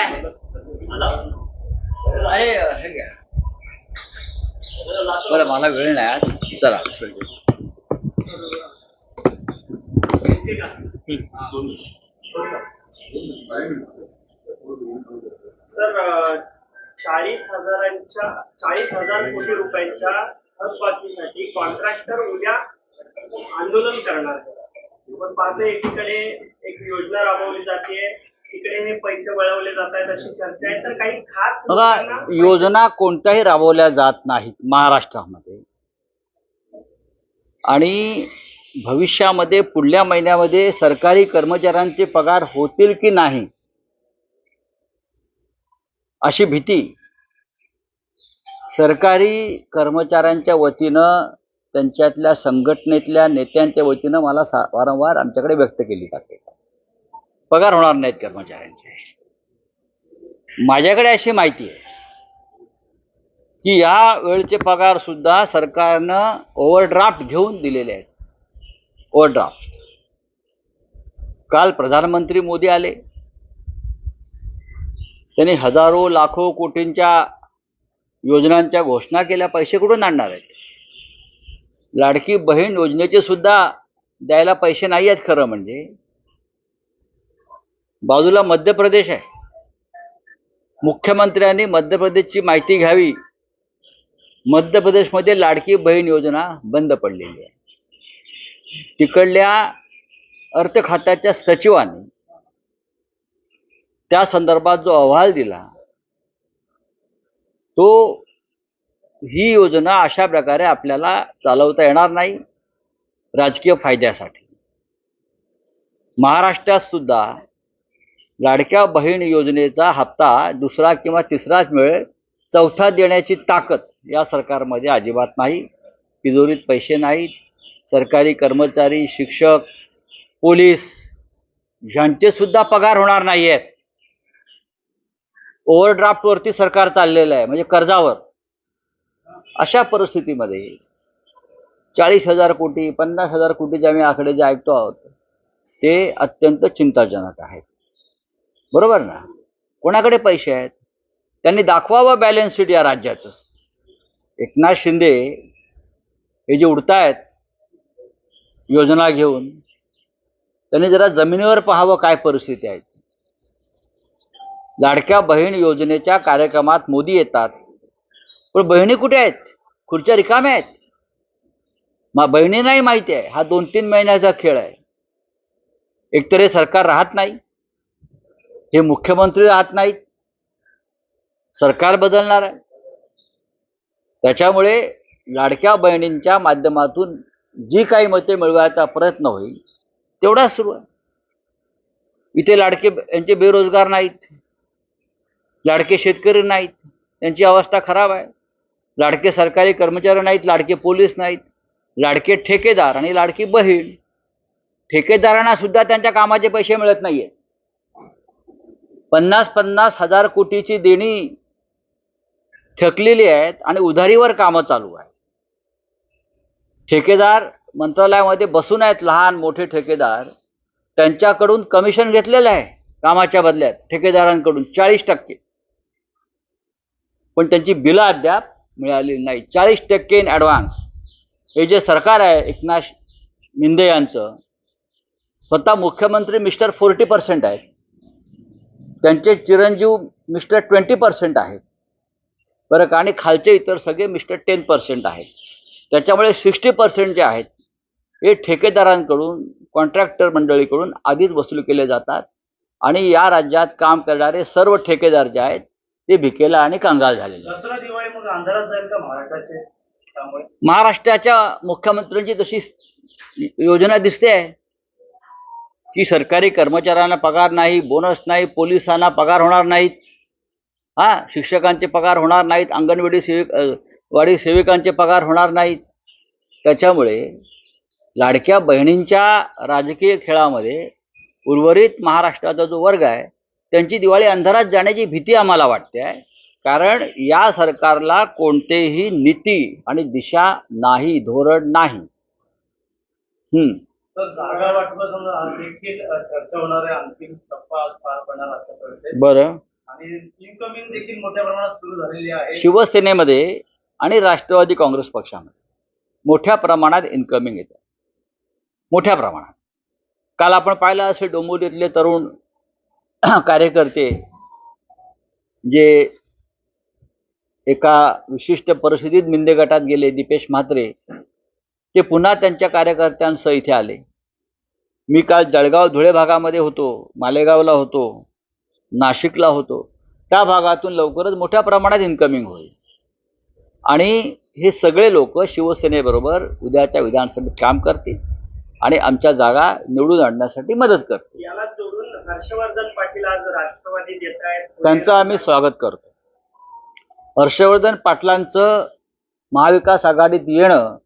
काय अरे हे घ्या बरं मला वेळ नाही आज चला सर चाळीस हजारांच्या चाळीस हजार कोटी रुपयांच्या थकबाकीसाठी कॉन्ट्रॅक्टर उद्या आंदोलन करणार पण पाहतो एकीकडे एक योजना राबवली जाते. तिकडे पैसे वळवले जात आहेत अशी चर्चा आहे. तर काही खास बघा योजना कोणत्याही राबवल्या जात नाहीत महाराष्ट्रामध्ये. आणि भविष्यामध्ये पुढल्या महिन्यामध्ये सरकारी कर्मचाऱ्यांचे पगार होतील की नाही अशी भीती सरकारी कर्मचाऱ्यांच्या वतीनं त्यांच्यातल्या संघटनेतल्या नेत्यांच्या वतीनं मला सा वारंवार आमच्याकडे व्यक्त केली जाते. पगार होणार नाहीत कर्मचाऱ्यांचे. माझ्याकडे अशी माहिती आहे की या वेळचे पगार सुद्धा सरकारनं ओव्हरड्राफ्ट घेऊन दिलेले आहेत. ओव्हरड्राफ्ट काल प्रधानमंत्री मोदी आले. त्यांनी हजारो लाखो कोटींच्या योजनांच्या घोषणा केल्या. पैसे कुठून आणणार आहेत? लाडकी बहीण योजनेचे सुद्धा द्यायला पैसे नाही आहेत खरं म्हणजे. बाजूला मध्य प्रदेश आहे. मुख्यमंत्र्यांनी मध्य प्रदेशची माहिती घ्यावी. मध्य प्रदेशमध्ये लाडकी बहीण योजना बंद पडलेली आहे. तिकडल्या अर्थ खात्याच्या सचिवांनी त्या संदर्भात जो अहवाल दिला तो ही योजना अशा प्रकारे आपल्याला चालवता येणार नाही राजकीय फायद्यासाठी. महाराष्ट्रात सुद्धा लाडक्या बहीण योजनेचा हप्ता दुसरा किंवा तिसराच मिळेल चौथा देण्याची ताकद या सरकारमध्ये अजिबात नाही. तिजोरीत पैसे नाहीत. सरकारी कर्मचारी शिक्षक पोलीस ह्यांचेसुद्धा पगार होणार नाही आहेत ओव्हरड्राफ्टवरती सरकार चाललेलं आहे म्हणजे कर्जावर. अशा परिस्थितीमध्ये चाळीस हजार कोटी पन्नास हजार कोटीचे आम्ही आकडे जे ऐकतो आहोत ते अत्यंत चिंताजनक आहेत. बरोबर ना? कोणाकडे पैसे आहेत? त्यांनी दाखवावं बॅलन्स शीट या राज्याचं. एकनाथ शिंदे हे जे उडतायत योजना घेऊन त्यांनी जरा जमिनीवर पाहावं काय परिस्थिती आहे. लाडक्या बहीण योजनेच्या कार्यक्रमात मोदी येतात. पण बहिणी कुठे आहेत? खुर्च्या रिकाम्या आहेत. मा बहिणी नाही माहिती आहे हा दोन तीन महिन्याचा खेळ आहे. एकतर हे सरकार राहत नाही. हे मुख्यमंत्री राहत नाहीत. सरकार बदलणार आहे. त्याच्यामुळे लाडक्या बहिणींच्या माध्यमातून जी काही मते मिळवायचा प्रयत्न होईल तेवढाच सुरू आहे. इथे लाडके यांचे बेरोजगार नाहीत. लाडके शेतकरी नाहीत. त्यांची अवस्था खराब आहे. लाडके सरकारी कर्मचारी नाहीत लाडके पोलीस नाहीत. लाडके ठेकेदार आणि लाडकी बहीण. ठेकेदारांना सुद्धा त्यांच्या कामाचे पैसे मिळत नाहीये. पन्नास पन्नास हजार कोटीची देणी थकलेली आहेत आणि उधारीवर कामं चालू आहे ठेकेदार मंत्रालयामध्ये बसून आहेत लहान मोठे ठेकेदार. त्यांच्याकडून कमिशन घेतलेलं आहे कामाच्या बदल्यात ठेकेदारांकडून चाळीस टक्के. पण त्यांची बिलं अद्याप मिळालेली नाही चाळीस टक्के इन ॲडव्हान्स हे जे सरकार आहे एकनाथ शिंदे यांचं स्वतः मुख्यमंत्री मिस्टर फोर्टी पर्सेंट आहेत. त्यांचे चिरंजीव मिस्टर ट्वेंटी पर्सेंट आहेत. बरं का? आणि खालचे इतर सगळे मिस्टर टेन पर्सेंट आहेत. त्याच्यामुळे सिक्स्टी पर्सेंट जे आहेत हे ठेकेदारांकडून कॉन्ट्रॅक्टर मंडळीकडून आधीच वसूल केले जातात. आणि या राज्यात काम करणारे सर्व ठेकेदार जे आहेत ते भिकेला आणि कंगाल झालेले आहेत. दसरा दिवाळी मग अंधारात जाईल का महाराष्ट्राचे? त्यामुळे? महाराष्ट्राच्या मुख्यमंत्र्यांची तशी योजना दिसते आहे. की सरकारी कर्मचाऱ्यांना पगार नाही बोनस नाही पोलिसांना पगार होणार नाहीत. हां शिक्षकांचे पगार होणार नाहीत अंगणवाडी सेविक वाडी सेविकांचे पगार होणार नाहीत. त्याच्यामुळे लाडक्या बहिणींच्या राजकीय खेळामध्ये उर्वरित महाराष्ट्राचा जो वर्ग आहे त्यांची दिवाळी अंधारात जाण्याची भीती आम्हाला वाटते आहे. कारण या सरकारला कोणतेही नीती आणि दिशा नाही धोरण नाही. हम्म. जागा वाटपं समजा आज देखील चर्चा होणार आहे. अंतिम टप्पा पार पडणार असं कळते बरं. आणि इन्कमिंग देखील मोठ्या प्रमाणात सुरू झालेली आहे. शिवसेनेमध्ये आणि राष्ट्रवादी काँग्रेस पक्षामध्ये मोठ्या प्रमाणात इन्कमिंग येतं मोठ्या प्रमाणात. काल आपण पाहिलं असे डोंबिवलीतले तरुण कार्यकर्ते जे एका विशिष्ट परिस्थितीत मिंदे गटात गेले दीपेश म्हात्रे ते पुन्हा त्यांच्या कार्यकर्त्यांसह इथे आले. मी काल जळगाव धुळे भागामध्ये होतो मालेगावला होतो नाशिकला होतो. त्या भागातून लवकरच मोठ्या प्रमाणात इन्कमिंग होईल. आणि हे सगळे लोक शिवसेनेबरोबर उद्याच्या विधानसभेत काम करतील आणि आमच्या जागा निवडून आणण्यासाठी मदत करतील. याला जोडून हर्षवर्धन पाटील आज राष्ट्रवादी देत आहेत. त्यांचं आम्ही स्वागत करतो. हर्षवर्धन पाटलांचं महाविकास आघाडीत येणं